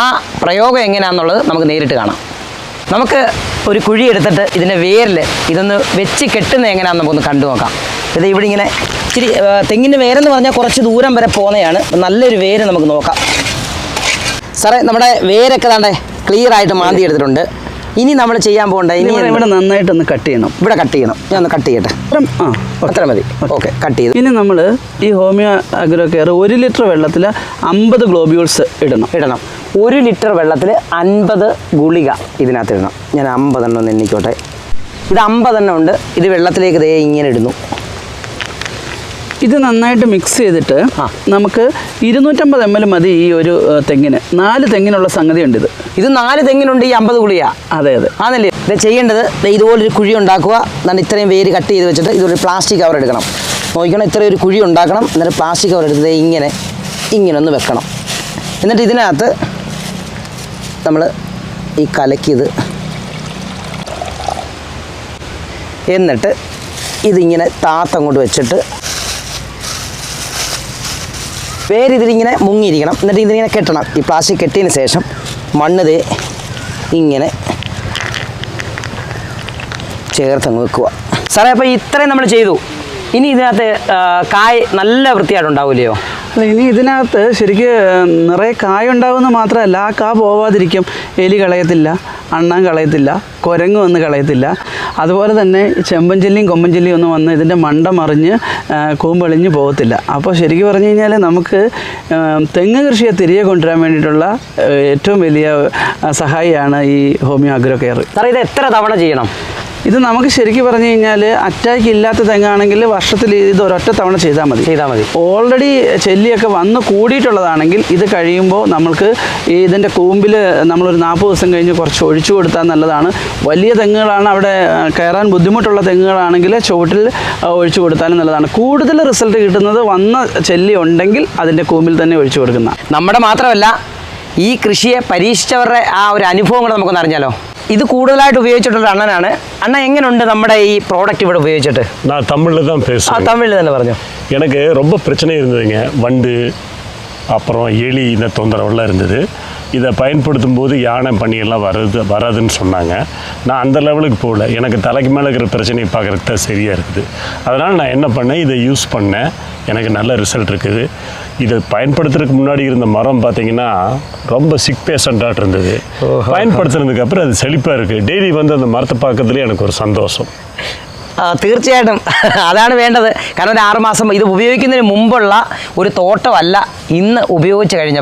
ആ പ്രയോഗം എങ്ങനെയാണെന്നുള്ളത് നമുക്ക് നേരിട്ട് കാണാം. നമുക്ക് ഒരു കുഴി എടുത്തിട്ട് ഇതിന്റെ വേരിൽ ഇതൊന്ന് വെച്ച് കെട്ടുന്നത് എങ്ങനെയാണെന്ന് നമുക്കൊന്ന് കണ്ടു നോക്കാം. ഇത് ഇവിടെ ഇങ്ങനെ ഇച്ചിരി തെങ്ങിന്റെ വേരെന്ന് പറഞ്ഞാൽ കുറച്ച് ദൂരം വരെ പോകുന്നതാണ്. നല്ലൊരു വേര് നമുക്ക് നോക്കാം. സാറേ നമ്മുടെ വേരൊക്കെ തന്നെ ക്ലിയർ ആയിട്ട് മാന്തി എടുത്തിട്ടുണ്ട്. ഇനി നമ്മൾ ചെയ്യാൻ പോകണ്ട ഇനി ഇവിടെ നന്നായിട്ട് ഒന്ന് കട്ട് ചെയ്യണം. ഇവിടെ കട്ട് ചെയ്യണം. ഞാൻ ഒന്ന് കട്ട് ചെയ്യട്ടെ? ആ. അത്ര മതി. ഓക്കെ. കട്ട് ചെയ്തു. ഇനി നമ്മൾ ഈ ഹോമിയോ അഗ്രോ കെയർ ഒരു ലിറ്റർ വെള്ളത്തിൽ അമ്പത് ഗ്ലോബ്യൂൾസ് ഇടണം. ഇടണം. ഒരു ലിറ്റർ വെള്ളത്തിൽ അൻപത് ഗുളിക ഇതിനകത്ത് ഇടണം ഞാൻ അമ്പതെണ്ണം ഒന്ന് എണ്ണിക്കോട്ടെ. ഇത് അമ്പതെണ്ണം ഉണ്ട്. ഇത് വെള്ളത്തിലേക്ക് ദേ ഇങ്ങനെ ഇടുന്നു. ഇത് നന്നായിട്ട് മിക്സ് ചെയ്തിട്ട് നമുക്ക് ഇരുന്നൂറ്റമ്പത് എം എൽ മതി ഈ ഒരു തെങ്ങിന്. നാല് തെങ്ങിനുള്ള സംഗതി ഉണ്ട് ഇത്. ഇത് നാല് തെങ്ങിനുണ്ട് ഈ അമ്പത് ഗുളിക. അതെ അതെ. ആണല്ലേ? ഇത് ചെയ്യേണ്ടത് ഇതുപോലൊരു കുഴി ഉണ്ടാക്കുക. എന്നാൽ ഇത്രയും വേര് കട്ട് ചെയ്ത് വെച്ചിട്ട് ഇതൊരു പ്ലാസ്റ്റിക് കവർ എടുക്കണം. നോക്കണം ഇത്രയും ഒരു കുഴി ഉണ്ടാക്കണം. എന്നിട്ട് പ്ലാസ്റ്റിക് കവർ എടുത്തത് ഇങ്ങനെ ഇങ്ങനെ ഒന്ന് വെക്കണം. എന്നിട്ട് ഇതിനകത്ത് നമ്മൾ ഈ കലക്കിയത്. എന്നിട്ട് ഇതിങ്ങനെ താത്തങ്ങോട്ട് വെച്ചിട്ട് വേര് ഇതിലിങ്ങനെ മുങ്ങിയിരിക്കണം. എന്നിട്ട് ഇതിങ്ങനെ കെട്ടണം. ഈ പ്ലാസ്റ്റിക് കെട്ടിയതിന് ശേഷം മണ്ണ് ദേ ഇങ്ങനെ ചേർത്തങ്ങ് വെക്കുക. സാറേ അപ്പോൾ ഇത്രയും നമ്മൾ ചെയ്തു. ഇനി ഇതിനകത്ത് കായ് നല്ല വൃത്തിയായിട്ട് വൃത്തിയായിട്ടുണ്ടാവില്ലയോ അല്ല ഇനി ഇതിനകത്ത് ശരിക്കും നിറയെ കായ ഉണ്ടാവുമെന്ന് മാത്രമല്ല ആ കാ പോവാതിരിക്കും. എലി കളയത്തില്ല അണ്ണാൻ കളയത്തില്ല കുരങ്ങ് വന്ന് കളയത്തില്ല. അതുപോലെ തന്നെ ചെമ്പഞ്ചെല്ലിയും കൊമ്പഞ്ചെല്ലിയും ഒന്നും വന്ന് ഇതിന്റെ മണ്ട മറിഞ്ഞ് കൂമ്പളിഞ്ഞ് പോകത്തില്ല. അപ്പോൾ ശരിക്കും പറഞ്ഞു കഴിഞ്ഞാൽ നമുക്ക് തെങ്ങ് കൃഷിയെ തിരികെ കൊണ്ടുവരാൻ വേണ്ടിയിട്ടുള്ള ഏറ്റവും വലിയ സഹായിയാണ് ഈ ഹോമിയോ അഗ്രോ കെയർ. സാറേ ഇത് എത്ര തവണ ചെയ്യണം? ഇത് നമുക്ക് ശരിക്കും പറഞ്ഞു കഴിഞ്ഞാൽ അറ്റാക്ക് ഇല്ലാത്ത തെങ്ങാണെങ്കിൽ വർഷത്തിൽ ഇത് ഒരൊറ്റ തവണ ചെയ്താൽ മതി. ചെയ്താൽ മതി. ഓൾറെഡി ചെല്ലിയൊക്കെ വന്ന് കൂടിയിട്ടുള്ളതാണെങ്കിൽ ഇത് കഴിയുമ്പോൾ നമ്മൾക്ക് ഈ ഇതിന്റെ കൂമ്പിൽ നമ്മളൊരു നാൽപ്പത് ദിവസം കഴിഞ്ഞ് കുറച്ച് ഒഴിച്ചു കൊടുത്താൽ നല്ലതാണ്. വലിയ തെങ്ങുകളാണ് അവിടെ കയറാൻ ബുദ്ധിമുട്ടുള്ള തെങ്ങുകളാണെങ്കിൽ ചുവട്ടിൽ ഒഴിച്ചു കൊടുത്താലും നല്ലതാണ്. കൂടുതൽ റിസൾട്ട് കിട്ടുന്നത് വന്ന ചെല്ലി ഉണ്ടെങ്കിൽ അതിന്റെ കൂമ്പിൽ തന്നെ ഒഴിച്ചു കൊടുക്കുന്ന. നമ്മുടെ മാത്രമല്ല ഈ കൃഷിയെ പരീക്ഷിച്ചവരുടെ ആ ഒരു അനുഭവം കൂടെ നമുക്കൊന്ന് അറിഞ്ഞാലോ? ഇത് കൂടുതലായിട്ട് ഉപയോഗിച്ചിട്ടുള്ള അണ്ണനാണ് അണ്ണ எங்கனுண்டு നമ്മുടെ ഈ പ്രോഡക്റ്റ് ഇവിടെ ഉപയോഗിച്ചിട്ട് நான் தமிழில் தான் ആ பேசுகிறேன் തമിഴിൽ തന്നെ പറഞ്ഞു எனக்கு ரொம்ப பிரச்சனை இருந்ததுங்க வண்டு அப்புறம் எலி இந்த தொந்தரவுலாம் இருந்தது இதை பயன்படுத்தும் போது யானை பனியெல்லாம் வருது வராதுன்னு சொன்னாங்க நான் அந்த லெவலுக்கு போகல எனக்கு தலைக்கு மேலே இருக்கிற பிரச்சனையை பார்க்குறதுக்கு தான் சரியாக இருக்குது அதனால் நான் என்ன பண்ணேன் இதை யூஸ் பண்ணேன் எனக்கு நல்ல ரிசல்ட் இருக்குது இதை பயன்படுத்துறதுக்கு முன்னாடி இருந்த மரம் பார்த்தீங்கன்னா ரொம்ப சிக் பேஷண்ட்டாக இருந்தது பயன்படுத்துனதுக்கு அப்புறம் அது செழிப்பாக இருக்குது டெய்லி வந்து அந்த மரத்தை பார்க்கறதுலேயே எனக்கு ஒரு சந்தோஷம் ആ, തീർച്ചയായിട്ടും അതാണ് വേണ്ടത് കാരണം ഒരു ആറുമാസം ഇത് ഉപയോഗിക്കുന്നതിന് മുമ്പുള്ള ഒരു തോട്ടമല്ല ഇന്ന് ഉപയോഗിച്ച് കഴിഞ്ഞ